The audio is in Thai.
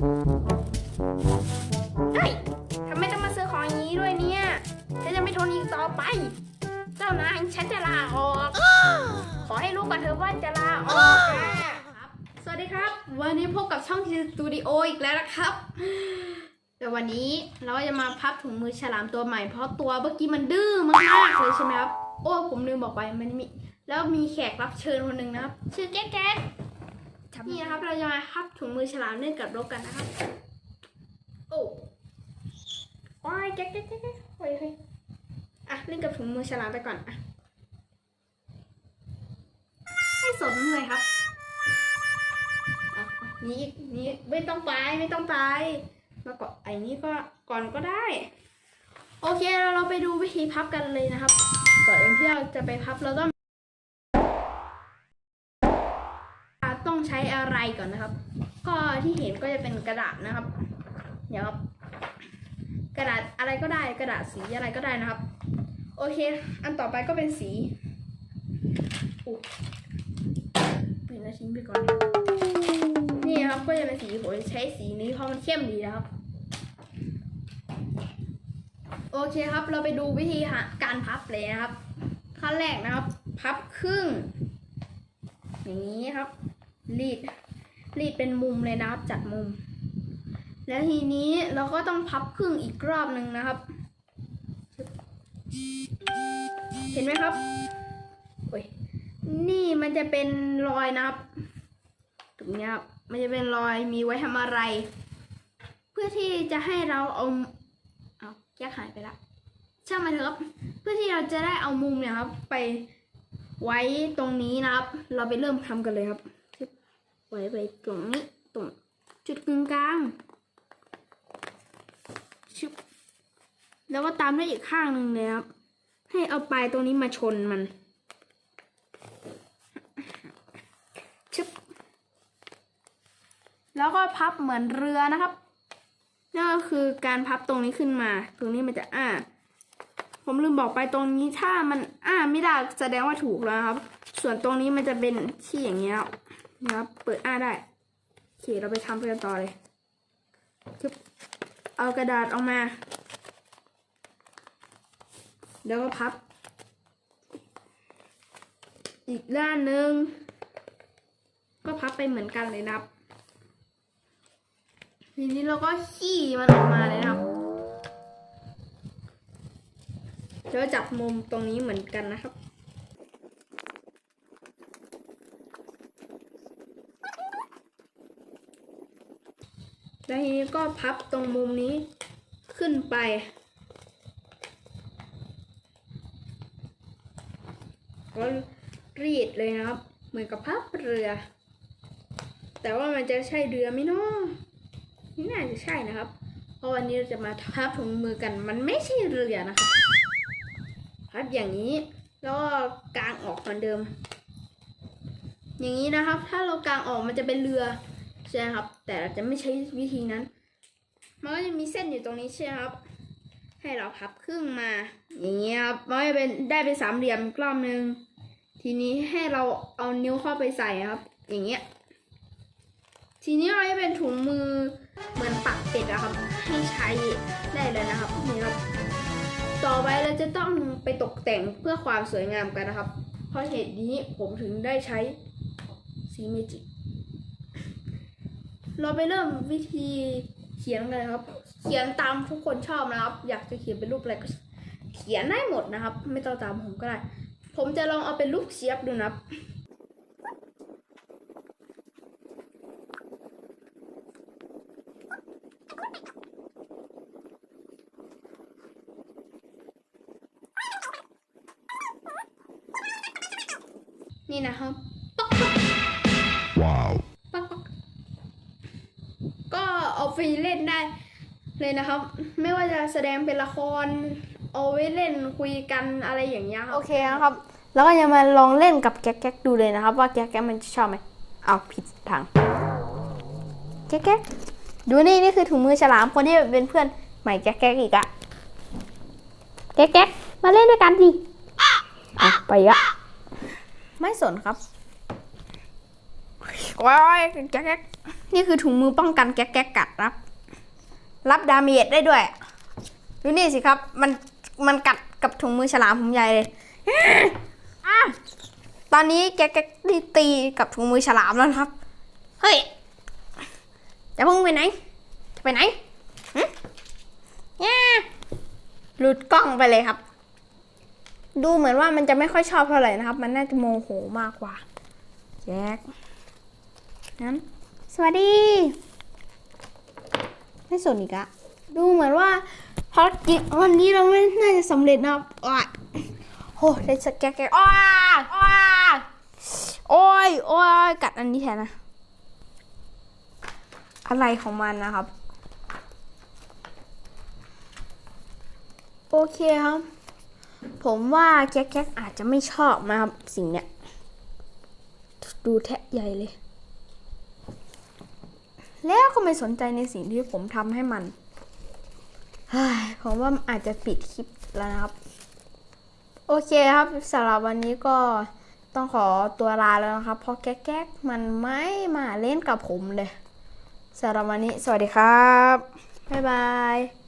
เฮ้ยทำไมต้องมาซื้อของอย่างนี้ด้วยเนี่ยฉันจะไม่ทนอีกต่อไป เจ้านายฉันจะลาออก ขอให้รู้ก่อนเถอะว่าจะลาออกค่ะสวัสดีครับ วันนี้พบกับช่องทีสตูดิโออีกแล้วนะครับแต่วันนี้เราก็จะมาพับถุงมือฉลามตัวใหม่ เพราะตัวเมื่อกี้มันดื้อมากๆเลยใช่ไหมครับ โอ้ผมลืมบอกไปมันมี แล้วมีแขกรับเชิญคนหนึ่งนะครับ ชื่อแก๊กแก๊ก นี่นะครับเราจะมาพับถุงมือฉลามเล่นกับรกกันนะครับ โอ้โอ้ยแก๊กแก๊กแก๊กแก๊กเฮ้ยเฮ้ยอะเล่นกับถุงมือฉลามไปก่อนอะไม่สนเลยครับนี่นี่ไม่ต้องไปไม่ต้องไป มาก่อนไอ้นี้ก็ก่อนก็ได้ โอเคเราเราไปดูวิธีพับกันเลยนะครับ ก่อนอื่นที่เราจะไปพับเราต้อง ใช้อะไรก่อนนะครับ ก็ที่เห็นก็จะเป็นกระดาษนะครับ เดี๋ยวครับ กระดาษอะไรก็ได้กระดาษสีอะไรก็ได้นะครับ โอเค อันต่อไปก็เป็นสีอุ๊ปิดแล้วทิ้งไปก่อน นี่ครับก็จะเป็นสีผมใช้สีนี้เพราะมันเข้มดีนะครับ โอเคครับเราไปดูวิธีการพับเลยนะครับขั้นแรกนะครับ พับครึ่งอย่างนี้ครับ รีด รีดเป็นมุมเลยนะครับ จัดมุม แล้วทีนี้เราก็ต้องพับครึ่งอีกรอบหนึ่งนะครับ เห็นไหมครับโอ้ยนี่มันจะเป็นรอยนะครับตรงเนี้ยครับมันจะเป็นรอยมีไว้ทำอะไร เพื่อที่จะให้เราเอาเอาแยกหายไปละช่างมันเถอะครับ เพื่อที่เราจะได้เอามุมเนี่ยครับ ไปไว้ตรงนี้นะครับ เราไปเริ่มทำกันเลยครับ ไว้ไว้ตรงนี้ตรงจุดกึ่งกลางชึบแล้วก็ตามด้วยอีกข้างหนึ่งเลยครับ ให้เอาปลายตรงนี้มาชนมันชึบแล้วก็พับเหมือนเรือนะครับนั่นก็คือการพับตรงนี้ขึ้นมา ตรงนี้มันจะอ้า ผมลืมบอกไปตรงนี้ถ้ามันอ้าไม่ได้แสดงว่าถูกแล้วครับ ส่วนตรงนี้มันจะเป็นที่อย่างเงี้ย นะครับ เปิดอ้าได้โอเคเราไปทำกันต่อเลยชึบเอากระดาษออกมา แล้วก็พับ อีกด้านหนึ่งก็พับไปเหมือนกันเลยนะครับทีนี้เราก็ขี้มันออกมาเลยนะครับแล้วจับมุมตรงนี้เหมือนกันนะครับ แล้วทีนี้ก็พับตรงมุมนี้ขึ้นไป ก็รีดเลยนะครับ เหมือนกับพับเรือ แต่ว่ามันจะใช่เรือไหมเนาะไม่น่าจะใช่นะครับ เพราะวันนี้เราจะมาพับถุงมือกัน มันไม่ใช่เรือนะครับพับอย่างนี้ แล้วก็กางออกเหมือนเดิม อย่างนี้นะครับ ถ้าเรากางออกมันจะเป็นเรือ ใช่ไหมครับ แต่เราจะไม่ใช้วิธีนั้น มันก็จะมีเส้นอยู่ตรงนี้ใช่ไหมครับ ให้เราพับครึ่งมา อย่างนี้ยครับมันจะเป็นได้เป็นสามเหลี่ยมอีกรอบนึงทีนี้ให้เราเอานิ้วเข้าไปใส่ครับ อย่างเงี้ยทีนี้เราจะเป็นถุงมือเหมือนปักเป็ดอะครับ ให้ใช้ได้เลยนะครับนี่ครับ ต่อไปเราจะต้องไปตกแต่งเพื่อความสวยงามกันนะครับ เพราะเหตุนี้ผมถึงได้ใช้สีเมจิก เราไปเริ่มวิธีเขียนกันเลยครับ เขียนตามทุกคนชอบนะครับ อยากจะเขียนเป็นรูปอะไรก็เขียนได้หมดนะครับ ไม่ต้องตามผมก็ได้ ผมจะลองเอาเป็นรูปเชียบดูนะครับนี่นะครับ เอาไปเล่นได้เลยนะครับ ไม่ว่าจะแสดงเป็นละครเอาไว้เล่นคุยกันอะไรอย่างเงี้ยครับโอเคนะครับ แล้วก็จะมาลองเล่นกับแก๊กแก๊กดูเลยนะครับ ว่าแก๊กแก๊กมันจะชอบไหมเอาผิดทางแก๊กแก๊กดูนี่นี่คือถุงมือฉลามคนที่เป็นเพื่อนใหม่แก๊กแก๊กอีกอะแก๊กแก๊กมาเล่นด้วยกันดิอะไปอีกอะไม่สนครับ ว้ายแก๊กนี่คือถุงมือป้องกันแก๊กแก๊กกัดรับ รับดาเมจได้ด้วย ดูนี่สิครับ มันมันกัดกับถุงมือฉลามผมใหญ่เลยอตอนนี้แก๊กแก๊กตีตีกับถุงมือฉลามแล้วครับ เฮ้ยจะพุ่งไปไหน จะไปไหนหึแง่หลุดกล้องไปเลยครับ ดูเหมือนว่ามันจะไม่ค่อยชอบเท่าไหร่นะครับ มันน่าจะโมโหมากกว่าแจ็ค นั้นสวัสดี ไม่สนอีกอะดูเหมือนว่าภารกิจวันนี้เราไม่น่าจะสำเร็จนะครับอ้ยโอ้ได้สแกแกอ้าอ้าโอ้ยโอ้ยกัดอันนี้แทนนะ อะไรของมันนะครับ โอเคครับ ผมว่าแก๊กแก๊กอาจจะไม่ชอบนะครับสิ่งเนี้ย ดูแทะใหญ่เลย แล้วก็ไม่สนใจในสิ่งที่ผมทำให้มันผมว่าอาจจะปิดคลิปแล้วนะครับ โอเคครับสำหรับวันนี้ก็ต้องขอตัวลาแล้วนะครับ เพราะแก๊กมันไม่มาเล่นกับผมเลยสำหรับวันนี้ สวัสดีครับ บ๊ายบาย